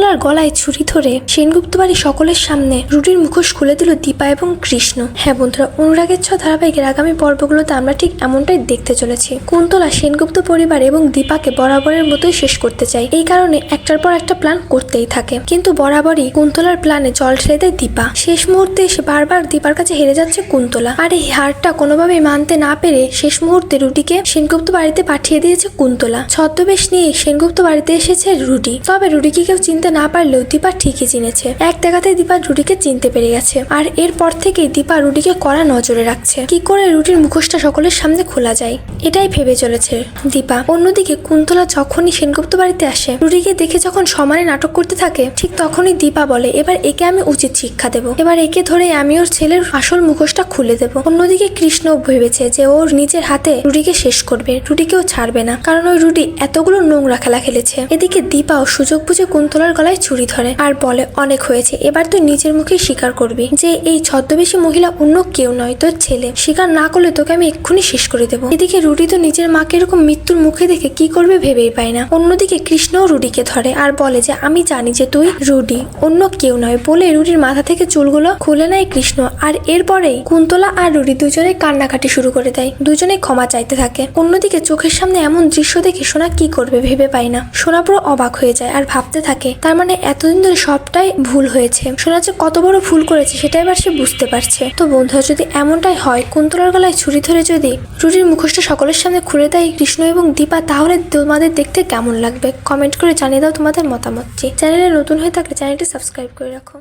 কুন্তলার গলায় ছুরি ধরে সেনগুপ্ত বাড়ি সকলের সামনে রুটির মুখোশ খুলে দিল দীপা এবং কৃষ্ণ। হ্যাঁ বন্ধুরা, অনুরাগের ছ ধারাবাহিকের আগামী পর্বগুলোতে আমরা ঠিক এমনটাই দেখতে চলেছি। কুন্তলা সেনগুপ্ত পরিবার এবং দীপাকে বরাবরের মতোই শেষ করতে চাই এই কারণে একটার পর একটা প্ল্যান করতেই থাকে। কিন্তু বরাবরই কুন্তলার প্ল্যানে জল ঢেলে দেয় দীপা। শেষ মুহূর্তে এসে বারবার দীপার কাছে হেরে যাচ্ছে কুন্তলা। আর এই হারটা কোনোভাবেই মানতে না পেরে শেষ মুহূর্তে রুটিকে সেনগুপ্ত বাড়িতে পাঠিয়ে দিয়েছে কুন্তলা। ছদ্মবেশ নিয়ে সেনগুপ্ত বাড়িতে এসেছে রুটি। তবে রুটিকে কেউ চিনতে না পারলেও দীপা ঠিকই চিনেছে। এক দেখাতে দীপা রুটিকে চিনতে পেরে গেছে। আর এরপর থেকেই দীপা রুটিকে কড়া নজরে রাখছে। কি করে রুটির মুখোশটা সকলের সামনে খোলা যায়? এটাই ভেবে চলেছে। দীপা, অন্যদিকে কুন্তলা যখনই সেনগুপ্ত বাড়িতে আসে রুটিকে দেখে যখন সমানে নাটক করতে থাকে, ঠিক তখনই দীপা বলে, এবার একে আমি উচিত শিক্ষা দেব। এবার একে ধরে আমি ওর ছেলের আসল মুখোশটা খুলে দেব। অন্যদিকে কৃষ্ণ ভেবেছে যে ওর নিজের হাতে রুটিকে শেষ করবে। রুটিকেও ছাড়বে না। কারণ ওই রুটি এতগুলো নোংরা খেলা খেলেছে। এদিকে দীপাও সুযোগ বুঝে কুন্তলার গলায় ছুরি ধরে আর বলে, অনেক হয়েছে, এবার তুই নিজের মুখে স্বীকার করবি যে এই ছদ্মবেশী মহিলা অন্য কেউ নয়, তোর ছেলে। স্বীকার না করলে তোকে আমি এক্ষুনি শেষ করে দেবো। এদিকে রুডি তো নিজের মাকে এরকম মৃত্যুর মুখে দেখে কি করবে ভেবেই পায় না। অন্যদিকে কৃষ্ণও রুডিকে ধরে আর বলে যে, আমি জানি যে তুই রুডি, অন্য কেউ নয়। বলে রুডির মাথা থেকে চুলগুলো খুলে নেয় কৃষ্ণ আর এরপরেই কুন্তলা আর রুডি দুজনে কান্নাকাটি শুরু করে দেয়। দুজনে ক্ষমা চাইতে থাকে। অন্যদিকে চোখের সামনে এমন দৃশ্য দেখে সোনা কি করবে ভেবে পায় না। সোনা পুরো অবাক হয়ে যায় আর ভাবতে থাকে তার মানে এতদিন ধরে সবটাই ভুল হয়েছে। সোনা যে কত বড় ভুল করেছে, সেটা এবার সে বুঝতে পারছে। তো বন্ধুরা, যদি এমনটাই হয় কুন্তলার গলায় ছুরি ধরে যদি রুটির মুখোশটা সকলের সামনে খুলে দেয় কৃষ্ণ এবং দীপা, তাহলে তোমাদের দেখতে কেমন লাগবে? কমেন্ট করে জানিয়ে দাও তোমাদের মতামতটি। চ্যানেলে নতুন হয়ে থাকলে চ্যানেলটি সাবস্ক্রাইব করে রাখো।